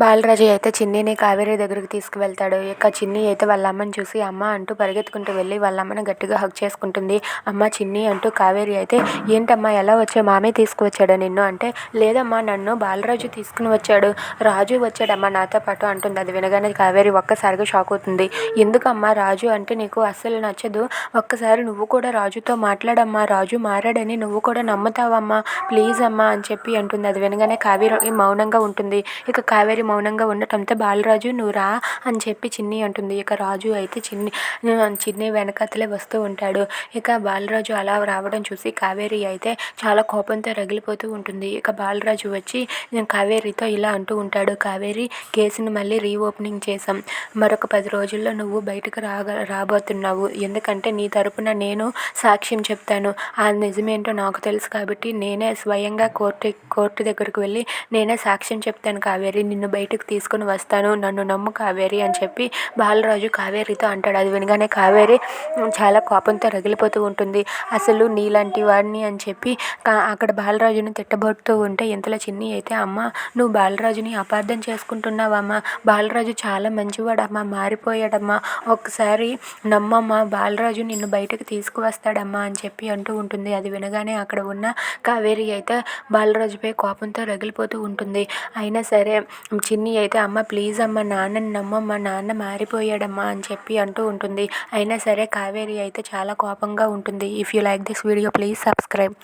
బాలరాజు అయితే చిన్నిని కావేరి దగ్గరికి తీసుకువెళ్తాడు. ఇక చిన్ని అయితే వాళ్ళ అమ్మని చూసి అమ్మ అంటూ పరిగెత్తుకుంటూ వెళ్ళి వాళ్ళ అమ్మని గట్టిగా హక్ చేసుకుంటుంది. అమ్మ చిన్ని అంటూ కావేరి అయితే ఏంటమ్మా ఎలా వచ్చా మామే తీసుకువచ్చాడు నిన్ను? అంటే లేదమ్మా నన్ను బాలరాజు తీసుకుని వచ్చాడు. రాజు వచ్చాడమ్మా నాతో పాటు అంటుంది. అది వినగానే కావేరి ఒక్కసారిగా షాక్ అవుతుంది. ఎందుకమ్మా రాజు? అంటే నీకు అస్సలు నచ్చదు. ఒక్కసారి నువ్వు కూడా రాజుతో మాట్లాడమ్మా. రాజు మారాడని నువ్వు కూడా నమ్ముతావమ్మా. ప్లీజ్ అమ్మా అని చెప్పి అంటుంది. అది వినగానే కావేరి మౌనంగా ఉంటుంది. ఇక కావేరి మౌనంగా ఉండటంతో బాలరాజు నువ్వు రా అని చెప్పి చిన్ని అంటుంది. ఇక రాజు అయితే చిన్ని చిన్ని వెనకతలే వస్తూ ఉంటాడు. ఇక బాలరాజు అలా రావడం చూసి కావేరి అయితే చాలా కోపంతో రగిలిపోతూ ఉంటుంది. ఇక బాలరాజు వచ్చి కావేరితో ఇలా అంటూ ఉంటాడు కావేరి కేసుని మళ్ళీ రీఓపెనింగ్ చేశాం. మరొక పది రోజుల్లో నువ్వు బయటకు రాగ రాబోతున్నావు. ఎందుకంటే నీ తరపున నేను సాక్ష్యం చెప్తాను. ఆ నిజమేంటో నాకు తెలుసు కాబట్టి నేనే స్వయంగా కోర్టు కోర్టు దగ్గరకు వెళ్ళి నేనే సాక్ష్యం చెప్తాను కావేరి. నిన్ను నిన్ను బయటకు తీసుకుని వస్తాను నన్ను నమ్ము కావేరి అని చెప్పి బాలరాజు కావేరితో అంటాడు. అది వినగానే కావేరి చాలా కోపంతో రగిలిపోతూ ఉంటుంది. అసలు నీలాంటి వాడిని అని చెప్పి అక్కడ బాలరాజుని తిట్టబడుతూ ఉంటే ఇంతలో చిన్ని అయితే అమ్మ నువ్వు బాలరాజుని అపార్థం చేసుకుంటున్నావమ్మా. బాలరాజు చాలా మంచివాడమ్మా మారిపోయాడమ్మా. ఒకసారి నమ్మమ్మా బాలరాజు నిన్ను బయటకు తీసుకువస్తాడమ్మా అని చెప్పి అంటూ ఉంటుంది. అది వినగానే అక్కడ ఉన్న కావేరి అయితే బాలరాజుపై కోపంతో రగిలిపోతూ ఉంటుంది. అయినా సరే చిన్ని అయితే అమ్మ ప్లీజ్ అమ్మ నాన్నని నమ్మమ్మ నాన్న మారిపోయాడమ్మా అని చెప్పి అంటూ ఉంటుంది. అయినా సరే కావేరి అయితే చాలా కోపంగా ఉంటుంది. If you like this video please subscribe